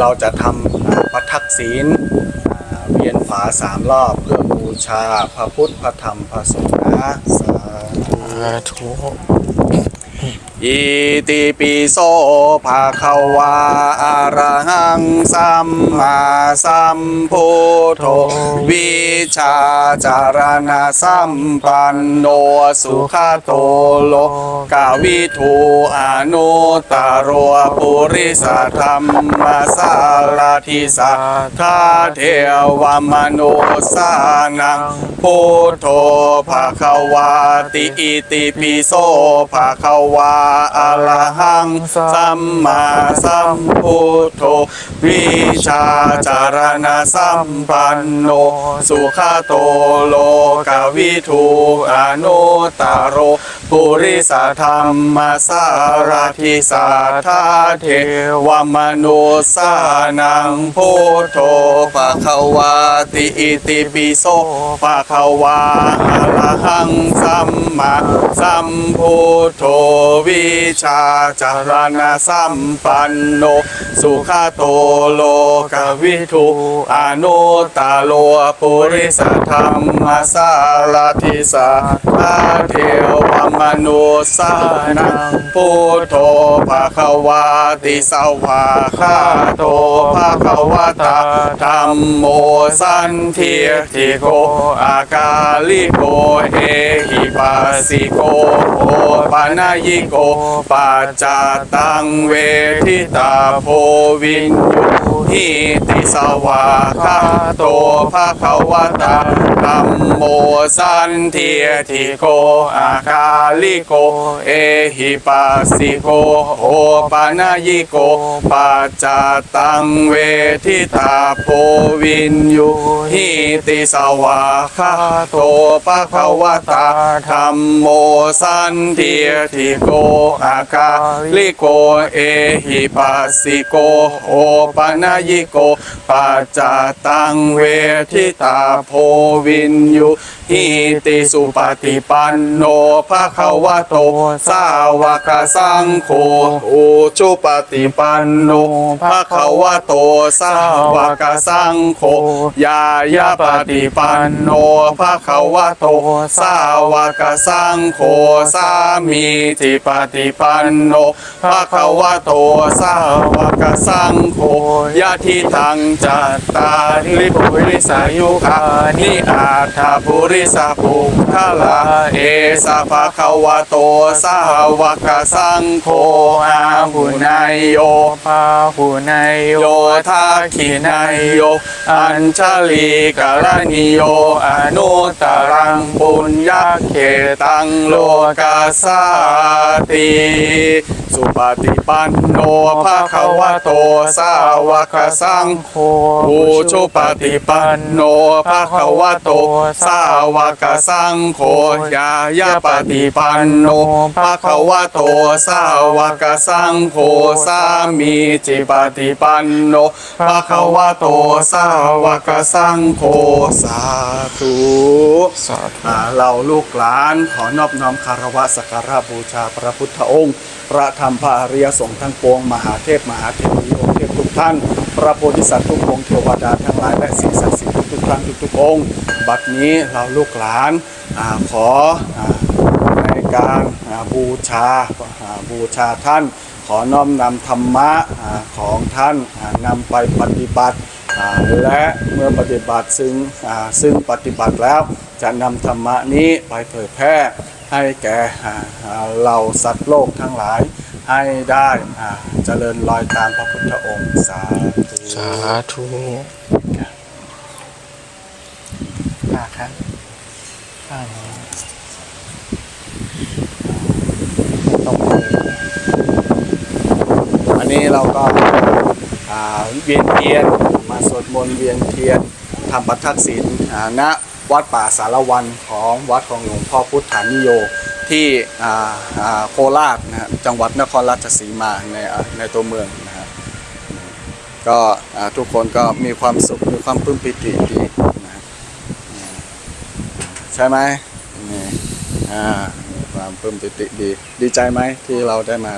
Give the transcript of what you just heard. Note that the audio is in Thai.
เราจะทำประทักศีลเวียนฝาสามรอบเพื่อบูชาพระพุทธพระธรรมพระสงฆ์นะสาธุ อิติปิโสภะควาอะระหังสัมมาสัมพุทโธวิชาจารณะสัมปันโนสุขโตโลกาวิทูอนุตตรโรปุริสธรรมสารทิสัทาเทวมนุสานังพุทโธภะควาติอิติปิโสภะควาอะระหังสัมมาสัมพุทโธวิชาจารณะสัมปันโน สุขโตโลกวิทูอนุตตรโรปุริสธรรมสารทิสัทธาเทวมนุสานังพุทโธภะคะวาติอิติปิโสภะคะวาอะระหังสัมมาสัมพุทโธวิชาจารณะสัมปันโน สุขโตโลกวิทูอนุตตโลปุริสธรรมสารทิสัทธาเทวมนุสานังพุทโธภะคะวาติสวาคาโตภะคะวะตาธรรมโมสันเทียทิโกอากาลิโกเอหิปัสสิโกโอปานายิโกปัจจตังเวทิตาโพวินยู หิติสวาคาโตภะคะวะตาธรรมโมสันเทียทิโกอากาลิโก เอหิปัสสิโกโอปานายิโกปัจจตังเวทิตาโพวินยูหิติสวาคาโตภะคะวะตาธรรมโมสันเทียทิโกอากาลิโก เอหิปัสสิโกโอปานายิโกปัจจตังเวทิตาโพวินยูหิติสุปฏิปันโนภะคะวะโต สาวกสังโฆอุชุปฏิปันโนภะคะวะโต สาวกสังโฆยายาปฏิปันโนภะคะวะโต สาวกสังโฆสามีจิปฏิปันโนภะคะวะโต สาวกสังโฆยะทิทังจัตตาริปุริสายุคานิอาถาปุริสปุคลาเอสะภะคะวะโตสาวกสังโฆอาหุนายโยพาหุนายโยทาคินายโย อัญชลีกรณิโยอนุตตรังปุญญาเขตังโลกาสาติ สุปฏิปันโนภะคะวะโตสาวกสังโฆโคอุชุปฏิปันโนภะคะวะโต สาวกสังโฆยายาปฏิปันโนภะคะวะโต สาวกสังโฆสามีจิปฏิปันโนภะคะวะโต สาวกสังโฆสา ธุสาธุอ่าเราลูกหลานขอนอบน้อมคารวะสักการะบูชาพระพุทธองค์ พระธรรมพระอริยสงฆ์ทั้งปวง มหาเทพมหาเทวีองค์เทพทุกท่าน พระโพธิสัตว์ทุกองค์เทวดาทั้งหลายและสิ่งศักดิ์สิทธิ์ทุกๆท่านทุกๆองค์ บัดนี้เราลูกหลานอาขออาในการอ่าบูชาอ่าบูชาท่าน ขอน้อมนำธรรมะอ่าของท่านอ่านำไปปฏิบัติอ่า และเมื่อปฏิบัติซึ่งอ่าซึ่งปฏิบัติแล้วจะนำธรรมะนี้ไปเผยแพร่ให้แก่อ่าอ่าเหล่าสัตว์โลกทั้งหลายให้ได้อ่าเจริญรอยตามพระพุทธองค์สาธุสาธุอ่าครับข้างนี้ต้องอันนี้เราก็อ่าเวียนเทียน มาสวดมนต์เวียนเทียนทำปัทักษิณณวัดป่าสารวันของวัดของหลวงพ่อพุทธานิโยที่โคราชนะจังหวัดนครราชสีมาในในตัวเมืองนะฮะก็ทุกคนก็มีความสุขมีความปลื้มปิติดีนะใช่ไหมนี่ความปลื้มปิติดี ดีใจไหมที่เราได้มา